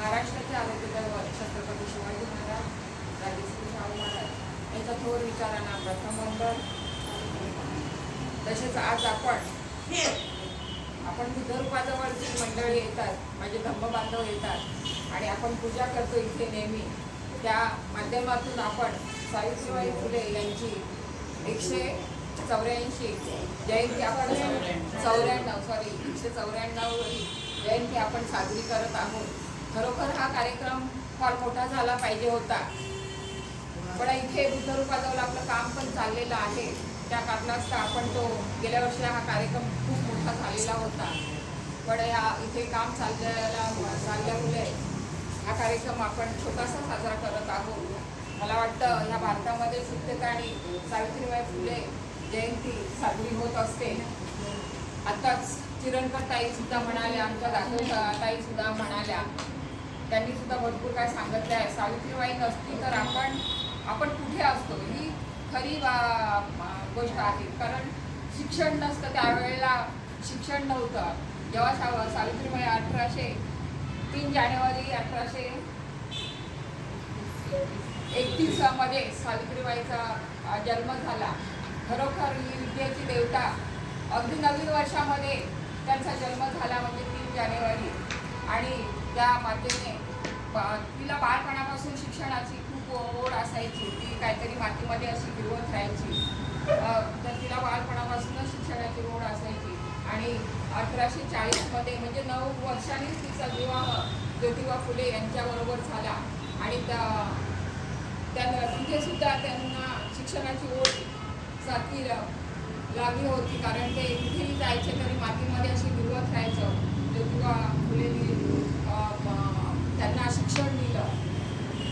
महाराष्ट्राचे आरोग्यवर छत्रपती शिवाजी महाराज राजश्री शाहू महाराज यांचा थोर विचारांना प्रथम वंदन तसेच आज आपण आपण बुधरूपाजवळची मंडळी येतात माझे धम्म बांधव येतात आणि आपण पूजा करतो इथे नेहमी त्या माध्यमातून आपण सावित्रीबाई फुले यांची एकशे चौऱ्याऐंशी जयंती आपण चौऱ्याण्णव सॉरी एकशे चौऱ्याण्णव जयंती आपण साजरी करत आहोत. खरोखर हा कार्यक्रम फार मोठा झाला पाहिजे होता. पण इथे बुद्धरूपाजवळ आपलं काम पण चाललेलं आहे. त्या कारणास्तव आपण तो गेल्या वर्षी हा कार्यक्रम खूप मोठा झालेला होता. पण या इथे काम चाललेला चालल्यामुळे हा कार्यक्रम आपण छोटासा साजरा करत आहोत. मला वाटतं ह्या भारतामध्ये ठिकठिकाणी सावित्रीबाई फुले जयंती साजरी होत असते. आताच चिरणकर ताईसुद्धा म्हणाल्या आमच्या दाखल ताई सुद्धा म्हणाल्या त्यांनी सुद्धा भरपूर काय सांगितलं आहे. सावित्रीबाई नसती तर आपण आपण कुठे असतो? ही खरी गोष्ट आहे. कारण शिक्षण नसतं त्यावेळेला शिक्षण नव्हतं. जेव्हा सा सावित्रीबाई अठराशे तीन जानेवारी अठराशे एकतीसमध्ये सावित्रीबाईचा जन्म झाला. खरोखर ही विद्येची देवता. अगदी नवीन वर्षामध्ये त्यांचा जन्म झाला म्हणजे तीन जानेवारी. आणि त्या मातेने तिला बाळपणापासून शिक्षणाची खूप ओढ असायची. ती काहीतरी मातीमध्ये अशी गिरवत राहायची. तर तिला बाळपणापासूनच शिक्षणाची ओढ असायची. आणि अठराशे चाळीसमध्ये म्हणजे नऊ वर्षांनीच तिचा विवाह ज्योतिबा फुले यांच्याबरोबर झाला. आणि त्या त्यांना तिथे सुद्धा त्यांना शिक्षणाची ओढ साथी लागली होती. कारण ते कुठेही जायचे तरी मातीमध्ये अशी गिरवत राहायचं. ज्योतिबा फुले त्यांना शिक्षण दिलं.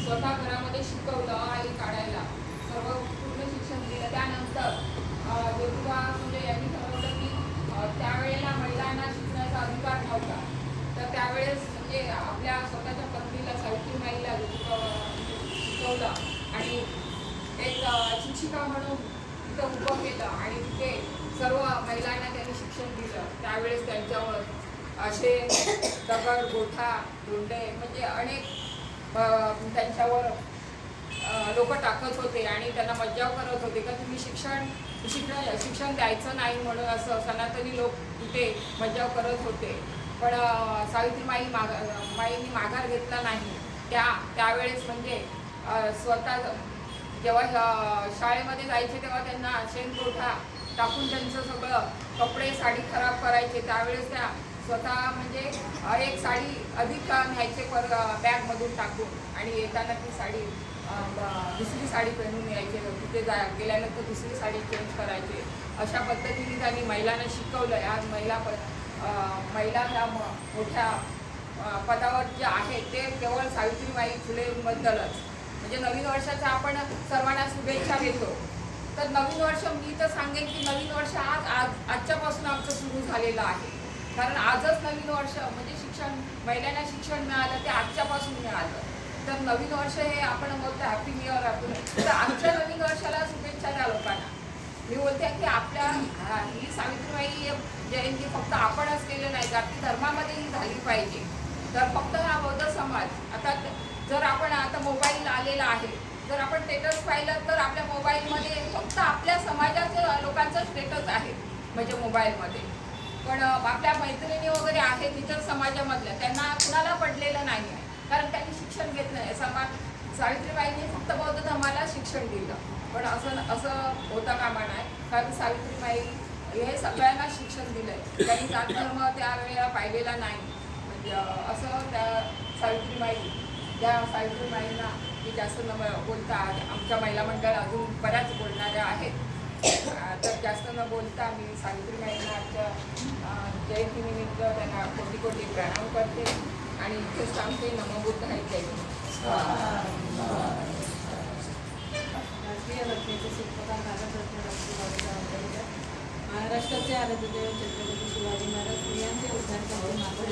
स्वतः घरामध्ये शिकवलं आई काढायला. सर्व पूर्ण शिक्षण दिलं. त्यानंतर ज्योतिबा फुले म्हणजे यांनी ठरवलं की त्यावेळेला महिलांना शिकण्याचा अधिकार नव्हता. तर त्यावेळेस म्हणजे आपल्या स्वतःच्या पत्नीला सावित्रीबाईला ज्योतिबा म्हणजे शिकवलं आणि एक शिक्षिका म्हणून तिथं उभं केलं आणि तिथे सर्व महिलांना त्यांनी शिक्षण दिलं. त्यावेळेस त्यांच्यावर असे दगड गोठा धोंडे म्हणजे अनेक त्यांच्यावर लोक टाकत होते आणि त्यांना मज्जाव करत होते. का तुम्ही शिक्षण शिक्षण शिक्षण द्यायचं नाही म्हणून असं सनातनी लोक तिथे मज्जाव करत होते. पण सावित्रीमाई सावित्रीबाई माग माईंनी माघार घेतला नाही. त्या त्यावेळेस म्हणजे स्वतः जेव्हा शाळेमध्ये जायचे तेव्हा त्यांना शेणकोठा टाकून त्यांचं सगळं कपडे साडी खराब करायचे. त्यावेळेस त्या स्वतः म्हणजे एक साडी अधिक न्यायचे पर बॅगमधून टाकून आणि येताना ती साडी दुसरी साडी पेरून यायचे. तिथे जा गेल्यानंतर दुसरी साडी चेंज करायचे. अशा पद्धतीने त्यांनी महिलांना शिकवलं. आज महिला प महिला ह्या म- मोठ्या पदावर जे आहे ते केवळ सावित्रीबाई फुलेबद्दलच म्हणजे नवीन वर्षाच्या आपण सर्वांना शुभेच्छा देतो. तर नवीन वर्ष मी तर सांगेन की नवीन वर्ष आज आज आजच्यापासून आमचं सुरू झालेलं आहे. कारण आजच नवीन वर्ष म्हणजे शिक्षण महिलांना शिक्षण मिळालं ते आजच्यापासून मिळालं. तर नवीन वर्ष हे आपण बोलतो हॅपी न्यू इयर आपण तर आजच्या नवीन वर्षाला शुभेच्छा द्या लोकांना. मी बोलते की आपल्या हा, ही सावित्रीबाई जयंती फक्त आपणच केलं नाही जाती धर्मामध्ये ही झाली पाहिजे. तर फक्त हा बौद्ध समाज आता जर आपण आता मोबाईल आलेला आहे जर आपण स्टेटस पाहिलं तर आपल्या मोबाईलमध्ये फक्त आपल्या समाजाचं लोकांचं स्टेटस आहे म्हणजे मोबाईलमध्ये. पण आपल्या मैत्रिणी वगैरे आहेत इतर समाजामधल्या त्यांना कुणाला पडलेलं नाही आहे कारण त्यांनी शिक्षण घेतलं नाही. समाज सावित्रीबाईंनी फक्त बौद्ध धर्माला शिक्षण दिलं. पण असं असं होता कामा नाही. कारण सावित्रीबाई हे सगळ्यांना शिक्षण दिलंय. त्यांनी जात धर्म त्यावेळेला पाहिलेला नाही. म्हणजे असं त्या सावित्रीबाई त्या सावित्रीबाईंना की जास्त न बोलता आमच्या महिला मंडळ अजून बऱ्याच बोलणाऱ्या आहेत. तर जास्त न बोलता मी सावित्रीबाईंना आजच्या जयंतीनिमित्त त्यांना कोटी कोटी प्रणाम करते आणि इथे सांगते नमबुद्ध आहे जय राष्ट्रीय घटनेचे शिल्पकार भारतरत्न डॉक्टर महाराष्ट्राचे आराध्यदेव छत्रपती शिवाजी महाराज स्त्रियांचे उद्धार करते माता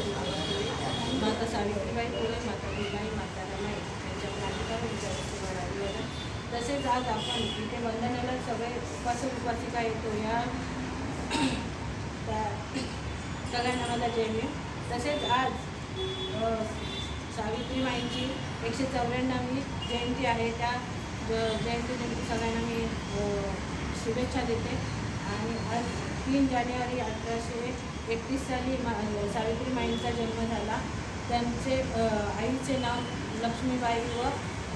माता सावित्रीबाई फुले माता भीबाई माता रमाई यांच्या क्रांतिकार विचाराचे तसेच आज आपण इथे वंदनाला सगळे उपास उपासिका येतो या त्या सगळ्यांना माझा जय तसेच आज सावित्रीबाईंची एकशे चौऱ्याण्णवी जयंती आहे. त्या ज- जयंतीनिमित्त सगळ्यांना मी शुभेच्छा देते. आणि आज तीन जानेवारी अठराशे एकतीस साली मा सावित्रीबाईंचा जन्म झाला. त्यांचे आईचे नाव लक्ष्मीबाई व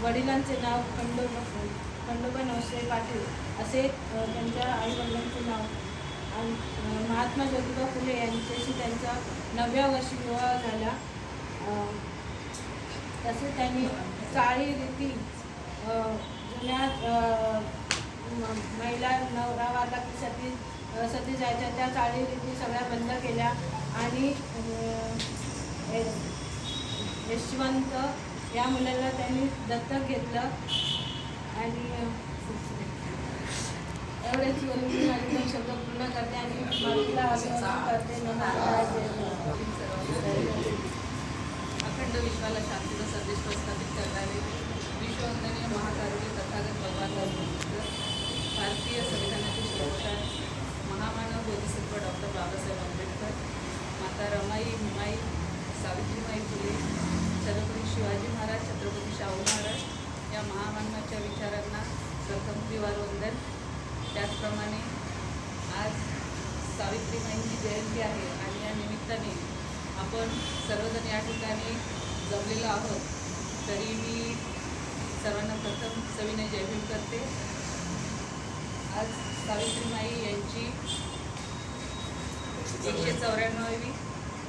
वडिलांचे नाव खंडो खंडोबा नवसे पाटील असे त्यांच्या आईवडिलांचे नाव. आणि महात्मा ज्योतिबा फुले यांच्याशी त्यांचा नवव्या वर्षी विवाह झाला. तसेच त्यांनी चाळी रीती जुन्या म- महिला नवरा वारला की सती सती जायच्या त्या चाळी रीती सगळ्या बंद केल्या. आणि यशवंत या मुलाला त्यांनी दत्तक घेतलं. आणि एवढेच बोलून मी माझे दोन शब्द पूर्ण करते आणि मातीला अभिवादन करते अखंड विश्वाला शांतीचा संदेश प्रस्थापित करणारे विश्ववंदनीय महाकार्य तथागत भगवान भारतीय संविधानाचे शिरस्तार महामानव बोधिसत्व डॉक्टर बाबासाहेब आंबेडकर माता रमाई हुमाई सावित्रीबाई फुले छत्रपती शिवाजी महाराज छत्रपती शाहू महाराज या महामानवाच्या विचारांना प्रथम वंदन. त्याचप्रमाणे आज सावित्रीबाईंची जयंती आहे आणि या निमित्ताने आपण सर्वजण या ठिकाणी जमलेलो आहोत. तरी मी सर्वांना प्रथम सविनय जयभीम करते. आज सावित्रीबाई यांची एकशे चौऱ्याण्णववी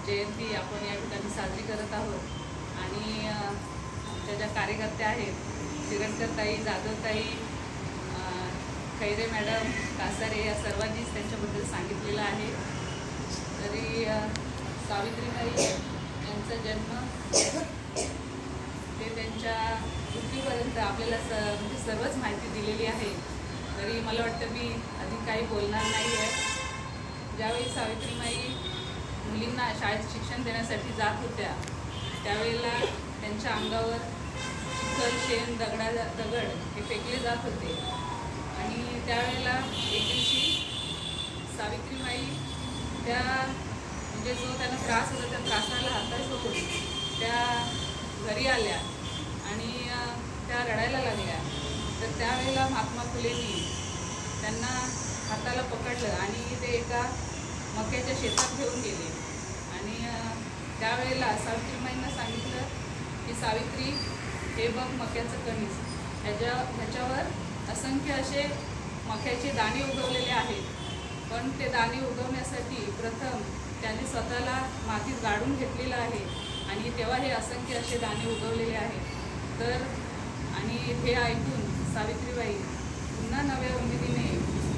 जयंती आपण या ठिकाणी साजरी करत आहोत. आणि आमच्या ज्या कार्यकर्त्या आहेत शिरणकरताई जाधवताई खैरे मॅडम कासारे या सर्वांनीच त्यांच्याबद्दल सांगितलेलं आहे. तरी सावित्रीबाई यांचा जन्म ते त्यांच्या मृत्यूपर्यंत आपल्याला स म्हणजे सर्वच माहिती दिलेली आहे. तरी मला वाटतं मी अधिक काही बोलणार नाही आहे. ज्यावेळी सावित्रीबाई मुलींना शाळेत शिक्षण देण्यासाठी जात होत्या त्यावेळेला त्यांच्या अंगावर चिखल शेण दगडा दगड हे फेकले जात होते. आणि त्यावेळेला एक दिवशी सावित्रीबाई त्या म्हणजे जो त्यांना त्रास होता त्या त्रासाला हाताळ सोडून त्या घरी आल्या आणि त्या रडायला लागल्या. तर त्यावेळेला महात्मा फुलेंनी त्यांना हाताला पकडलं आणि ते एका मक्याच्या शेतात घेऊन गेले. आणि त्यावेळेला सावित्रीबाईंना सांगितलं की सावित्री हे बघ मक्याचं कणीस. ह्याच्या ह्याच्यावर असंख्य असे मक्याचे दाणे उगवलेले आहेत. पण ते दाणे उगवण्यासाठी प्रथम त्यांनी स्वतःला मातीत गाडून घेतलेलं आहे आणि तेव्हा हे असंख्य असे दाणे उगवलेले आहेत तर आणि हे ऐकून सावित्रीबाई पुन्हा नव्या उमेदीने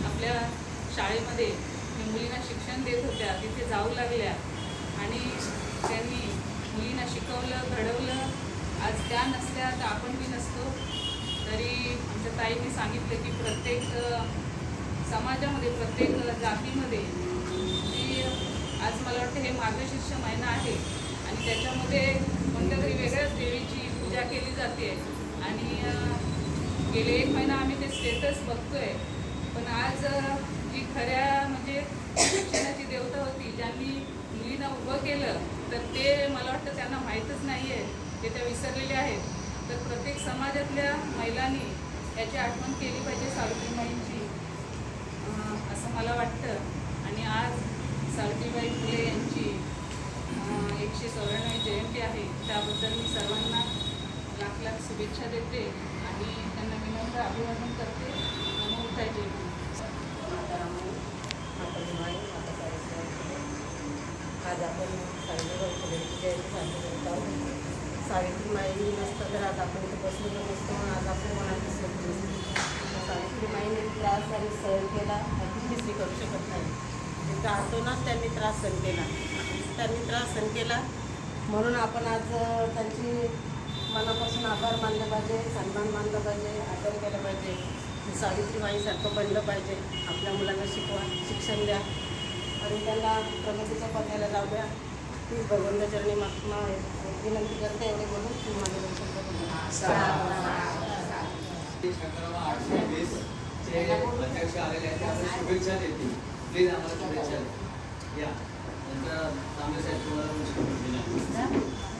आपल्या शाळेमध्ये मुलींना शिक्षण देत होत्या. तिथे जाऊ लागल्या आणि त्यांनी मुलींना शिकवलं घडवलं. आज त्या नसल्या तर आपण बी नसतो. तरी आमच्या ताईंनी सांगितलं की प्रत्येक समाजामध्ये प्रत्येक जातीमध्ये जी आज मला वाटतं हे मार्गशीर्ष महिना आहे. आणि त्याच्यामध्ये कोणत्या तरी वेगळ्याच देवीची पूजा केली जाते. आणि गेले एक महिना आम्ही ते स्टेटस बघतोय. पण आज जी खऱ्या म्हणजे शिक्षणाची देवता होती ज्यांनी मुलींना उभं केलं तर ते मला वाटतं त्यांना माहीतच नाही आहे ते त्या विसरलेले आहेत तर प्रत्येक समाजातल्या महिलांनी याची आठवण केली पाहिजे सावित्रीबाईंची असं मला वाटतं. आणि आज सावित्रीबाई फुले यांची एकशे चौऱ्याण्णवी जयंती आहे त्याबद्दल मी सर्वांना लाख लाख शुभेच्छा देते आणि त्यांना विनम्र अभिवादन करते. नमो उठाय जय आज आपण सावित्रीबाई जयंती साजरी करत आहोत. सावित्रीबाई नसतं तर आज आपण इथे बसलेलो नसतो पण आज आपल्या मनात सुख नसते. सावित्रीबाईने त्रास आणि सहन केला अगदी दुसरी करू शकत नाही. ते आतोनाच त्यांनी त्रास सहन केला. त्यांनी त्रास सहन केला. म्हणून आपण आज त्यांची मनापासून आभार मानले पाहिजे सन्मान मानलं पाहिजे आदर केलं पाहिजे. सावित्रीबाईसारखं बनलं पाहिजे. आपल्या मुलांना शिकवा शिक्षण द्या. आणि त्यांना प्रगतीच्या पथाला जाऊ द्या. तीच भगवंत चरणी मा विनंती करते एवढे बोलून तुम्ही माझे आठशे वीस आलेले आहेत आम्हाला शुभेच्छा देतील. प्लीज आम्हाला शुभेच्छा द्या. या. नंतर तांबे साहेब तुम्हाला गोष्टी